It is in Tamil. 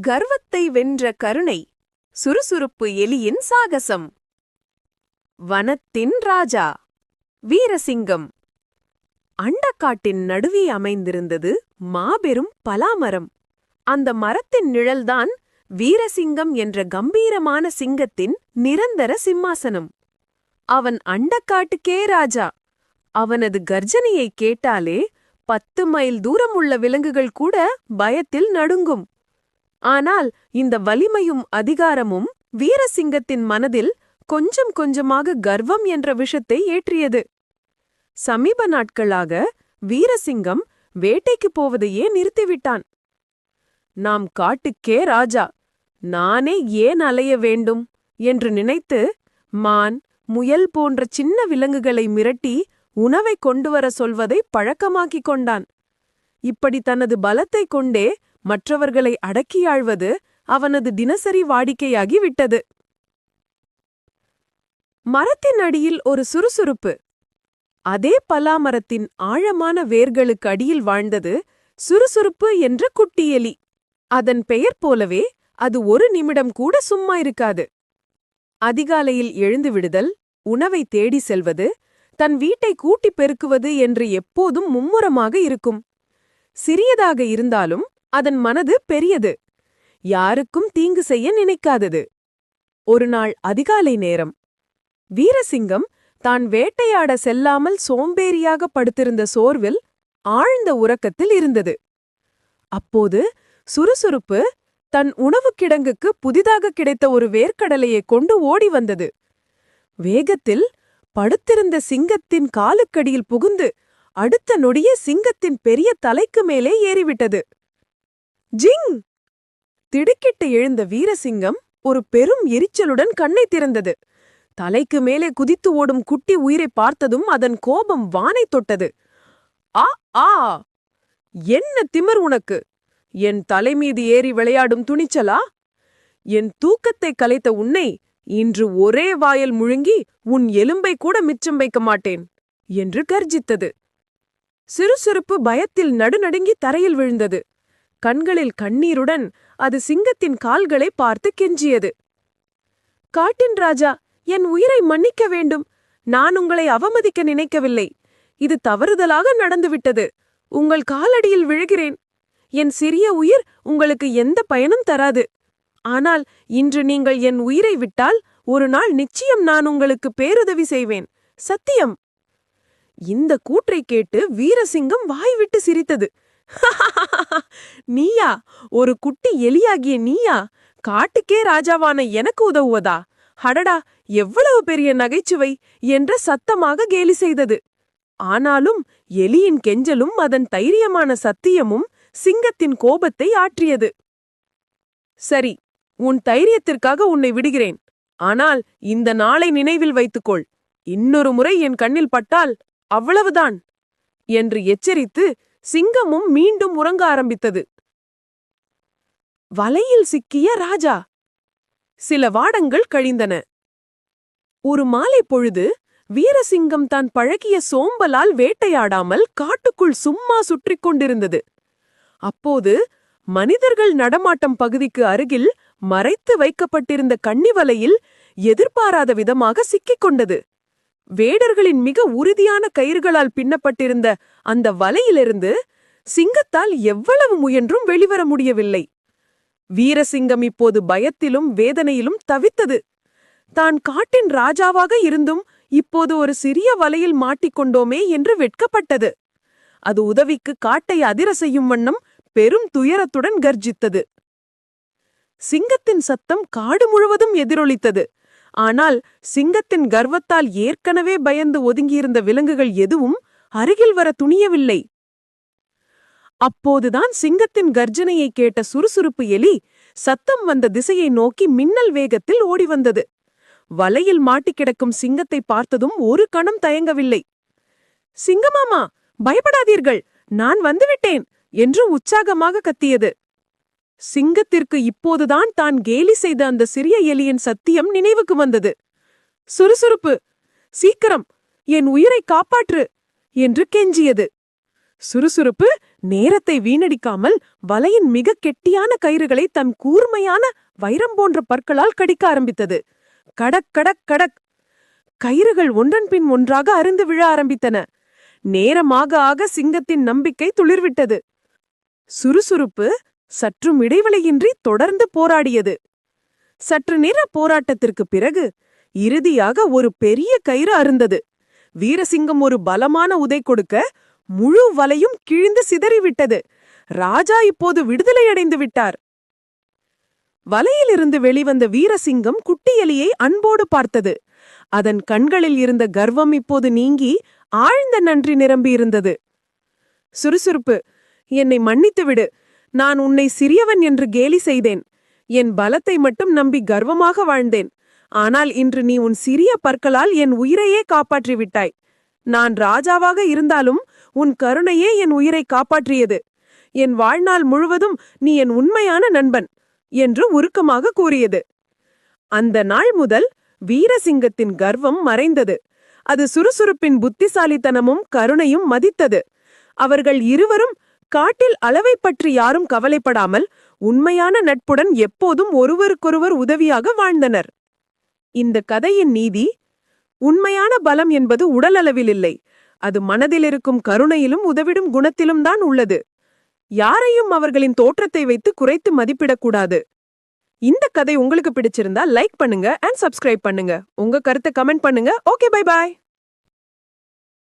கர்வத்தை வென்ற கருணை சுறுசுறுப்பு எலியின் சாகசம். வனத்தின் ராஜா வீரசிங்கம். அண்டக்காட்டின் நடுவே அமைந்திருந்தது மாபெரும் பலாமரம். அந்த மரத்தின் நிழல்தான் வீரசிங்கம் என்ற கம்பீரமான சிங்கத்தின் நிரந்தர சிம்மாசனம். அவன் அண்டக்காட்டுக்கே ராஜா. அவனது கர்ஜனையைக் கேட்டாலே பத்து மைல் தூரம் உள்ள விலங்குகள் கூட பயத்தில் நடுங்கும். ஆனால் இந்த வலிமையும் அதிகாரமும் வீரசிங்கத்தின் மனதில் கொஞ்சம் கொஞ்சமாக கர்வம் என்ற விஷத்தை ஏற்றியது. சமீப நாட்களாக வீரசிங்கம் வேட்டைக்குப் போவதையே நிறுத்திவிட்டான். நாம் காட்டுக்கே ராஜா நானே ஏன் அலைய வேண்டும்? என்று நினைத்து மான் முயல் போன்ற சின்ன விலங்குகளை மிரட்டி உணவை கொண்டுவர சொல்வதை பழக்கமாக்கிக் கொண்டான். இப்படி தனது பலத்தைக் கொண்டே மற்றவர்களை அடக்கியாழ்வது அவனது தினசரி வாடிக்கையாகி விட்டது. மரத்தின் அடியில் ஒரு சுறுசுறுப்பு. அதே பலா மரத்தின் ஆழமான வேர்களுக்கு அடியில் வாழ்ந்தது சுறுசுறுப்பு என்ற குட்டி எலி அதன் பெயர் போலவே அது ஒரு நிமிடம் கூட சும்மா இருக்காது. அதிகாலையில் எழுந்து விடுதல் உணவை தேடி செல்வது தன் வீட்டை கூட்டிப் பெருக்குவது என்று எப்போதும் மும்முரமாக இருக்கும். சிறியதாக இருந்தாலும் அதன் மனது பெரியது. யாருக்கும் தீங்கு செய்ய நினைக்காதது. ஒருநாள் அதிகாலை நேரம். வீரசிங்கம் தான் வேட்டையாட செல்லாமல் சோம்பேறியாக படுத்திருந்த சோர்வில் ஆழ்ந்த உறக்கத்தில் இருந்தது. அப்போது சுறுசுறுப்பு தன் உணவுக் கிடங்குக்கு புதிதாக கிடைத்த ஒரு வேர்க்கடலையைக் கொண்டு ஓடி வந்தது. வேகத்தில் படுத்திருந்த சிங்கத்தின் காலுக்கடியில் புகுந்து அடுத்த நொடியே சிங்கத்தின் பெரிய தலைக்கு மேலே ஏறிவிட்டது. ஜிங்! திடுக்கிட்டு எழுந்த வீரசிங்கம் ஒரு பெரும் எரிச்சலுடன் கண்ணை திறந்தது. தலைக்கு மேலே குதித்து ஓடும் குட்டி உயிரை பார்த்ததும் அதன் கோபம் வானை தொட்டது. ஆ ஆ! என்ன திமிர் உனக்கு? என் தலைமீது ஏறி விளையாடும் துணிச்சலா? என் தூக்கத்தை கலைத்த உன்னை இன்று ஒரே வாயல் முழுங்கி உன் எலும்பை கூட மிச்சம் வைக்க மாட்டேன் என்று கர்ஜித்தது. சிறுசிறுப்பு பயத்தில் நடுநடுங்கி தரையில் விழுந்தது. கண்களில் கண்ணீருடன் அது சிங்கத்தின் கால்களை பார்த்து கெஞ்சியது. காட்டின் ராஜா என் உயிரை மன்னிக்க வேண்டும். நான் உங்களை அவமதிக்க நினைக்கவில்லை. இது தவறுதலாக நடந்துவிட்டது. உங்கள் காலடியில் விழுகிறேன். என் சிறிய உயிர் உங்களுக்கு எந்த பயனும் தராது. ஆனால் இன்று நீங்கள் என் உயிரை விட்டால் ஒரு நாள் நிச்சயம் நான் உங்களுக்கு பேருதவி செய்வேன். சத்தியம். இந்த கூற்றைக் கேட்டு வீரசிங்கம் வாய்விட்டு சிரித்தது. நீயா ஒரு குட்டி எலியாகிய நீயா காட்டுக்கே ராஜாவான எனக்கு உதவுவதா? ஹடடா எவ்வளவு பெரிய நகைச்சுவை என்ற சத்தமாக கேலி செய்தது. ஆனாலும் எலியின் கெஞ்சலும் அதன் தைரியமான சத்தியமும் சிங்கத்தின் கோபத்தை ஆற்றியது. சரி உன் தைரியத்திற்காக உன்னை விடுகிறேன். ஆனால் இந்த நாளை நினைவில் வைத்துக்கொள். இன்னொரு முறை என் கண்ணில் பட்டால் அவ்வளவுதான் என்று எச்சரித்து சிங்கமும் மீண்டும் உறங்க ஆரம்பித்தது. வலையில் சிக்கிய ராஜா. சில வாடங்கள் கழிந்தன. ஒரு மாலை பொழுது வீரசிங்கம் தான் பழகிய சோம்பலால் வேட்டையாடாமல் காட்டுக்குள் சும்மா சுற்றிக் கொண்டிருந்தது. அப்போது மனிதர்கள் நடமாட்டம் பகுதிக்கு அருகில் மறைத்து வைக்கப்பட்டிருந்த கன்னிவலையில் எதிர்பாராத விதமாக சிக்கிக் கொண்டது. வேடர்களின் மிக உறுதியான கயிறுகளால் பின்னப்பட்டிருந்த அந்த வலையிலிருந்து சிங்கத்தால் எவ்வளவு முயன்றும் வெளிவர முடியவில்லை. வீரசிங்கம் இப்போது பயத்திலும் வேதனையிலும் தவித்தது. தான் காட்டின் ராஜாவாக இருந்தும் இப்போது ஒரு சிறிய வலையில் மாட்டிக்கொண்டோமே என்று வெட்கப்பட்டது. அது உதவிக்கு காட்டை அதிர செய்யும் வண்ணம் பெரும் துயரத்துடன் கர்ஜித்தது. சிங்கத்தின் சத்தம் காடு முழுவதும் எதிரொலித்தது. ஆனால் சிங்கத்தின் கர்வத்தால் ஏற்கனவே பயந்து ஒதுங்கியிருந்த விலங்குகள் எதுவும் அருகில் வர துணியவில்லை. அப்போதுதான் சிங்கத்தின் கர்ஜனையை கேட்ட சுறுசுறுப்பு எலி சத்தம் வந்த திசையை நோக்கி மின்னல் வேகத்தில் ஓடி வந்தது வலையில் மாட்டிக் கிடக்கும் சிங்கத்தை பார்த்ததும் ஒரு கணம் தயங்கவில்லை. சிங்கமாமா பயப்படாதீர்கள் நான் வந்துவிட்டேன் என்று உற்சாகமாக கத்தியது. சிங்கத்திற்கு இப்போதுதான் தான் கேலி செய்த அந்த சிறிய எலியின் சத்தியம் நினைவுக்கு வந்தது. சுறுசுறுப்பு! சீக்கிரம்! என் உயிரை காப்பாற்று! என்று கெஞ்சியது. சுறுசுறுப்பு நேரத்தை வீணடிக்காமல் வலையின் மிக கெட்டியான கயிறுகளை தன் கூர்மையான வைரம் போன்ற பற்களால் கடிக்க ஆரம்பித்தது. கடக் கடக் கடக்! கயிறுகள் ஒன்றன் பின் ஒன்றாக அருந்து விழ ஆரம்பித்தன. நேரமாக ஆக சிங்கத்தின் நம்பிக்கை துளிர்விட்டது. சுறுசுறுப்பு சற்றும் இடைவெளியின்றி தொடர்ந்து போராடியது. சற்று நேர போராட்டத்திற்கு பிறகு இறுதியாக ஒரு பெரிய கயிறு அருந்தது. வீரசிங்கம் ஒரு பலமான உதை கொடுக்க முழு வலையும் கிழிந்து சிதறிவிட்டது. ராஜா இப்போது விடுதலையடைந்து விட்டார். வலையிலிருந்து வெளிவந்த வீரசிங்கம் குட்டி எலியை அன்போடு பார்த்தது. அதன் கண்களில் இருந்த கர்வம் இப்போது நீங்கி ஆழ்ந்த நன்றி நிரம்பியிருந்தது. சுறுசுறுப்பு என்னை மன்னித்து விடு நான் உன்னை சிறியவன் என்று கேலி செய்தேன். என் பலத்தை மட்டும் நம்பி கர்வமாக வாழ்ந்தேன். ஆனால் இன்று நீ உன் சிறிய பற்களால் என் உயிரையே காப்பாற்றிவிட்டாய். நான் ராஜாவாக இருந்தாலும் உன் கருணையே என் உயிரை காப்பாற்றியது. என் வாழ்நாள் முழுவதும் நீ என் உண்மையான நண்பன் என்று உருக்கமாக கூறியது. அந்த நாள் முதல் வீரசிங்கத்தின் கர்வம் மறைந்தது. அது சுறுசுறுப்பின் புத்திசாலித்தனமும் கருணையும் மதித்தது. அவர்கள் இருவரும் காட்டில் அளவை பற்றி யாரும் கவலைப்படாமல் உண்மையான நட்புடன் எப்போதும் ஒருவருக்கொருவர் உதவியாக வாழ்ந்தனர். இந்த கதையின் நீதி உண்மையான பலம் என்பது உடலளவில் இல்லை. அது மனதில் இருக்கும் கருணையிலும் உதவிடும் குணத்திலும் தான் உள்ளது. யாரையும் அவர்களின் தோற்றத்தை வைத்து குறைத்து மதிப்பிடக்கூடாது. இந்த கதை உங்களுக்கு பிடிச்சிருந்தா லைக் பண்ணுங்க அண்ட் சப்ஸ்கிரைப் பண்ணுங்க. உங்க கருத்தை கமெண்ட் பண்ணுங்க. Okay bye bye